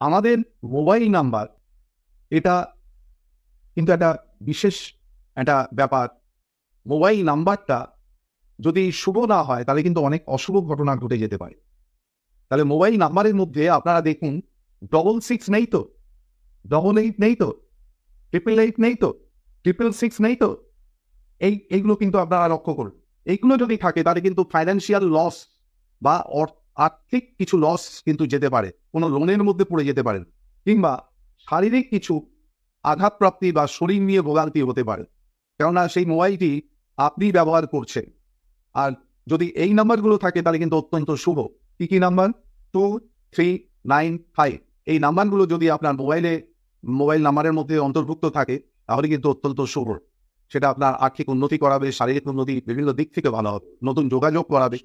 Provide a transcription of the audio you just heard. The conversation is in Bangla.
আমাদের মোবাইল নাম্বার এটা কিন্তু একটা বিশেষ একটা ব্যাপার। মোবাইল নাম্বারটা যদি শুভ না হয়, তাহলে কিন্তু অনেক অশুভ ঘটনা ঘটে যেতে পারে। তাহলে মোবাইল নাম্বারের মধ্যে আপনারা দেখুন ডবল সিক্স নেই তো? ডবল এইট নেই তো? ট্রিপল এইট নেই তো? ট্রিপল সিক্স নেই তো? এই, এইগুলো কিন্তু আপনারা লক্ষ্য করুন। এইগুলো যদি থাকে, তাহলে কিন্তু ফাইন্যান্সিয়াল লস বা অর- আর্থিক কিছু লস কিন্তু যেতে পারে, কোনো লোনের মধ্যে পড়ে যেতে পারেন কিংবা শারীরিক কিছু আঘাতপ্রাপ্তি বা শরীর নিয়ে ভোগান্তি হতে পারে। কেননা সেই মোবাইলটি আপনি ব্যবহার করছেন। আর যদি এই নাম্বারগুলো থাকে, তাহলে কিন্তু অত্যন্ত শুভ। কি কি number two three nine five এই নাম্বারগুলো যদি আপনার মোবাইলে মোবাইল নাম্বারের মধ্যে অন্তর্ভুক্ত থাকে, তাহলে কিন্তু অত্যন্ত শুভ। সেটা আপনার আর্থিক উন্নতি করাবে, শারীরিক উন্নতি বিভিন্ন দিক থেকে ভালো হবে, নতুন যোগাযোগ করাবে।